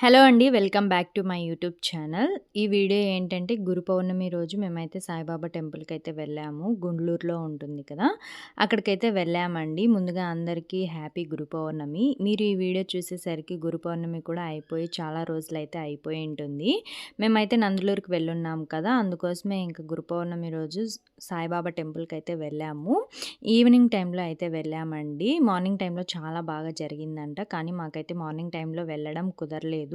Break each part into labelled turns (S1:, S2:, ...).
S1: Hello అండి. Welcome back to my YouTube channel. ఈ video ఏంటంటే గురు పౌర్ణమి రోజు మేమైతే సాయిబాబా టెంపుల్కి అయితే వెళ్ళాము. గుండ్లూరులో ఉంటుంది కదా! అక్కడికైతే వెళ్ళామండి. ముందుగా అందరికీ హ్యాపీ గురు పౌర్ణమి. మీరు ఈ వీడియో చూసేసరికి గురు పౌర్ణమి కూడా అయిపోయి చాలా రోజులైతే అయిపోయి ఉంటుంది. మేమైతే నందలూరుకి వెళ్ళున్నాం కదా! అందుకోసమే ఇంకా గురు పౌర్ణమి రోజు సాయిబాబా టెంపుల్కి అయితే వెళ్ళాము. ఈవినింగ్ టైంలో అయితే వెళ్ళామండి. మార్నింగ్ టైంలో చాలా బాగా జరిగిందంట. కానీ మాకైతే మార్నింగ్ టైంలో వెళ్ళడం కుదరలేదు.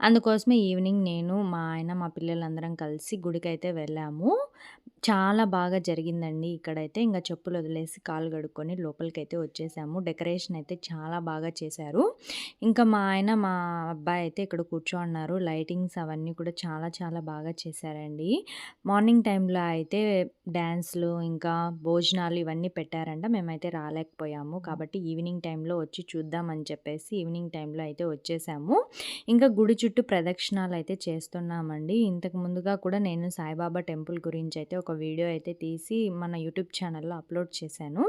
S1: అందుకోసమే ఈవినింగ్ నేను, మా ఆయన, మా పిల్లలందరం కలిసి గుడికైతే వెళ్ళాము. చాలా బాగా జరిగిందండి ఇక్కడైతే. ఇంక చెప్పులు వదిలేసి కాళ్ళు కడుక్కొని లోపలికైతే వచ్చేసాము. డెకరేషన్ అయితే చాలా బాగా చేశారు. ఇంకా మా ఆయన, మా అబ్బాయి అయితే ఇక్కడ కూర్చోన్నారు. లైటింగ్స్ అవన్నీ కూడా చాలా చాలా బాగా చేశారండి. మార్నింగ్ టైంలో అయితే డాన్స్‌లు, ఇంకా భోజనాలు ఇవన్నీ పెట్టారంట. మేమైతే రాలేకపోయాము. కాబట్టి ఈవినింగ్ టైంలో వచ్చి చూద్దామని చెప్పేసి ఈవినింగ్ టైంలో అయితే వచ్చేసాము. ఇంకా గుడి చుట్టూ ప్రదక్షిణాలు అయితే చేస్తున్నామండి. ఇంతకు ముందుగా కూడా నేను సాయిబాబా టెంపుల్ గురించి అయితే ఒక వీడియో అయితే తీసి మన యూట్యూబ్ ఛానల్‌లో అప్లోడ్ చేశాను.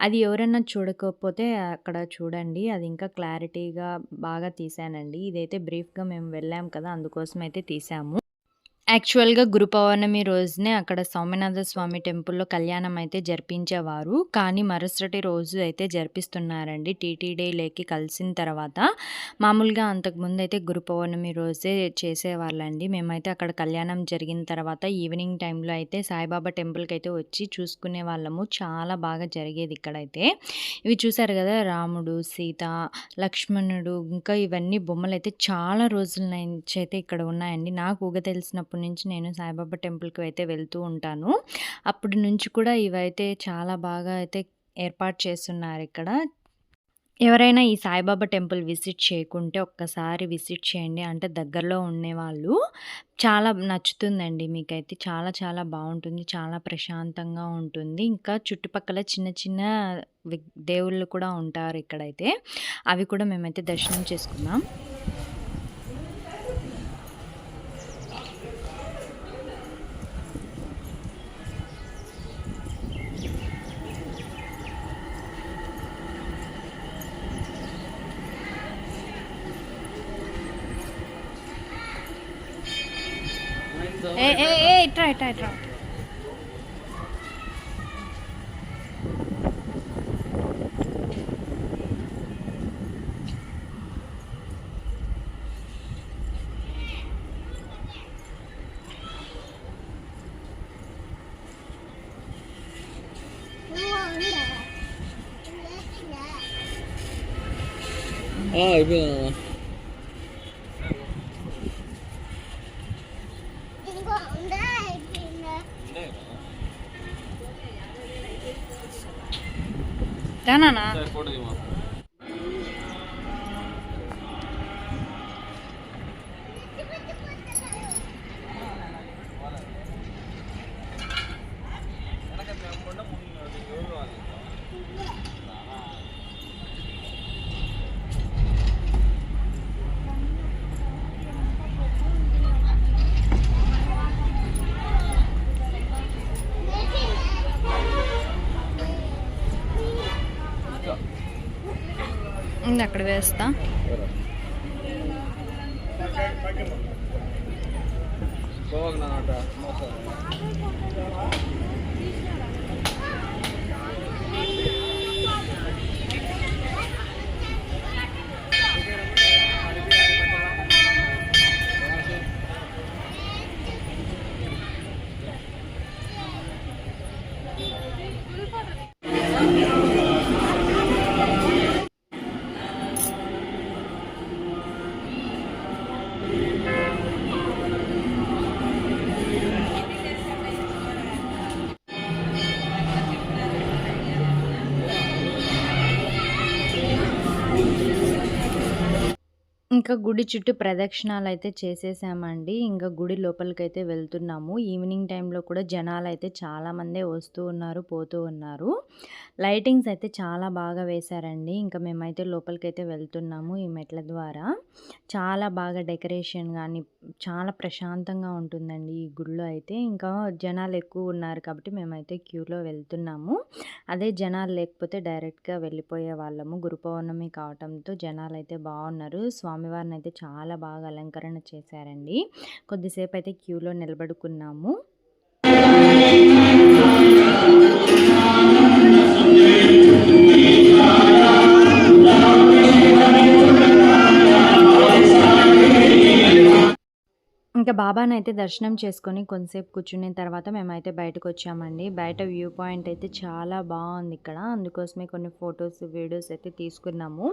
S1: అది ఎవరైనా చూడకపోతే అక్కడ చూడండి. అది ఇంకా క్లారిటీగా బాగా తీశానండి. ఇదైతే బ్రీఫ్‌గా మేము వెళ్ళాం కదా! అందుకోసం అయితే తీసాము యాక్చువల్‌గా గురు పౌర్ణమి రోజునే అక్కడ సోమనాథ స్వామి టెంపుల్‌లో కళ్యాణం అయితే జరిపించేవారు. కానీ మరుసటి రోజు అయితే జరిపిస్తున్నారండి. టీటీడీలోకి కలిసిన తర్వాత. మామూలుగా అంతకుముందైతే గురు పౌర్ణమి రోజే చేసేవాళ్ళండి. మేమైతే అక్కడ కళ్యాణం జరిగిన తర్వాత ఈవినింగ్ టైంలో అయితే సాయిబాబా టెంపుల్‌కైతే వచ్చి చూసుకునే వాళ్ళము. చాలా బాగా జరిగేది ఇక్కడైతే. ఇవి చూసారు కదా! రాముడు, సీత, లక్ష్మణుడు ఇంకా ఇవన్నీ బొమ్మలైతే చాలా రోజుల నుంచి అయితే ఇక్కడ ఉన్నాయండి. నాకు ఊహ తెలిసినప్పుడు నుంచి నేను సాయిబాబా టెంపుల్‌కి అయితే వెళ్తూ ఉంటాను. అప్పటి నుంచి కూడా ఇవైతే చాలా బాగా అయితే ఏర్పాటు చేస్తున్నారు ఇక్కడ ఎవరైనా ఈ సాయిబాబా టెంపుల్ విజిట్ చేయకుంటే ఒక్కసారి విజిట్ చేయండి. అంటే దగ్గరలో ఉండేవాళ్ళు. చాలా నచ్చుతుందండి మీకైతే. చాలా చాలా బాగుంటుంది చాలా ప్రశాంతంగా ఉంటుంది. ఇంకా చుట్టుపక్కల చిన్న చిన్న దేవుళ్ళు కూడా ఉంటారు ఇక్కడైతే. అవి కూడా మేమైతే దర్శనం చేసుకున్నాం.
S2: Hey, hey,
S3: hey, try, try,
S1: try. Ah,
S2: oh, தானாண்ணா ఇది
S1: ఉంది అక్కడ వేస్తా.
S2: పోవాలి
S1: ఇంకా గుడి చుట్టూ ప్రదక్షిణాలు అయితే చేసేసామండి. ఇంకా గుడి లోపలికైతే వెళ్తున్నాము. ఈవినింగ్ టైంలో కూడా జనాలు అయితే చాలామందే వస్తూ ఉన్నారు, పోతూ ఉన్నారు. లైటింగ్స్ అయితే చాలా బాగా వేశారండి. ఇంకా మేమైతే లోపలికైతే వెళ్తున్నాము ఈ మెట్ల ద్వారా. చాలా బాగా డెకరేషన్ కానీ చాలా ప్రశాంతంగా ఉంటుందండి ఈ గుడిలో అయితే. ఇంకా జనాలు ఎక్కువ ఉన్నారు కాబట్టి మేమైతే క్యూలో వెళ్తున్నాము. అదే జనాలు లేకపోతే డైరెక్ట్‌గా వెళ్ళిపోయేవాళ్ళము. గురు పౌర్ణమి కావటంతో అయితే బాగున్నారు స్వామి స్వామివారిని అయితే చాలా బాగా అలంకరణ చేశారండి. కొద్దిసేపు అయితే క్యూలో నిలబడుకున్నాము. ఇంకా బాబాని అయితే దర్శనం చేసుకొని కొంతసేపు కూర్చున్న తర్వాత మేమైతే బయటకు వచ్చామండి. బయట వ్యూ పాయింట్ అయితే చాలా బాగుంది ఇక్కడ. అందుకోసమే కొన్ని ఫొటోస్ వీడియోస్ అయితే తీసుకున్నాము.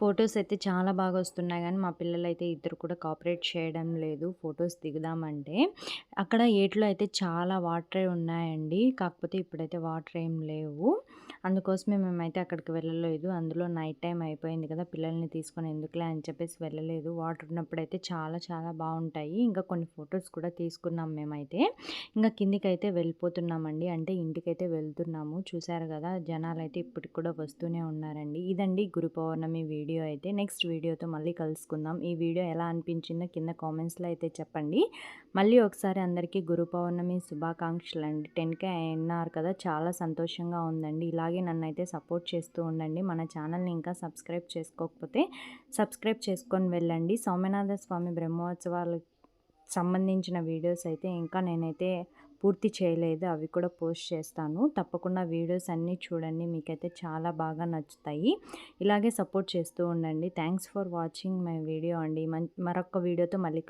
S1: ఫొటోస్ అయితే చాలా బాగా వస్తున్నాయి కానీ మా పిల్లలు అయితే ఇద్దరు కూడా కాపరేట్ చేయడం లేదు. ఫొటోస్ దిగుదామంటే. అక్కడ ఏట్లో అయితే చాలా వాటర్ ఉన్నాయండి. కాకపోతే ఇప్పుడైతే వాటర్ ఏం లేవు. అందుకోసమే మేమైతే అక్కడికి వెళ్ళలేదు. అందులో నైట్ టైం అయిపోయింది కదా పిల్లల్ని తీసుకొని ఎందుకులే అని చెప్పేసి వెళ్ళలేదు. వాటర్ ఉన్నప్పుడైతే చాలా చాలా బాగుంటాయి. ఇంకా కొన్ని ఫొటోస్ కూడా తీసుకున్నాం మేమైతే. ఇంకా కిందికి అయితే వెళ్ళిపోతున్నామండి. అంటే ఇంటికైతే వెళ్తున్నాము. చూసారు కదా జనాలు అయితే ఇప్పటికి కూడా వస్తూనే ఉన్నారండి. ఇదండి గురు పౌర్ణమి వీడియో అయితే. నెక్స్ట్ వీడియోతో మళ్ళీ కలుసుకుందాం. ఈ వీడియో ఎలా అనిపించిందో కింద కామెంట్స్లో అయితే చెప్పండి. మళ్ళీ ఒకసారి అందరికీ గురు పౌర్ణమి శుభాకాంక్షలు అండి టెన్కే అయినారు కదా చాలా సంతోషంగా ఉందండి. ఇలాగే నన్ను అయితే సపోర్ట్ చేస్తూ ఉండండి. మన ఛానల్ని ఇంకా సబ్స్క్రైబ్ చేసుకోకపోతే సబ్స్క్రైబ్ చేసుకొని వెళ్ళండి. సౌమ్యనాథ స్వామి బ్రహ్మోత్సవాలకు సంబంధించిన వీడియోస్ అయితే ఇంకా నేనైతే పూర్తి చేయలేదు. అవి కూడా పోస్ట్ చేస్తాను. తప్పకుండా వీడియోస్ అన్నీ చూడండి. మీకైతే చాలా బాగా నచ్చుతాయి. ఇలాగే సపోర్ట్ చేస్తూ ఉండండి. Thanks for watching my video అండి. మరొక వీడియోతో మళ్ళీ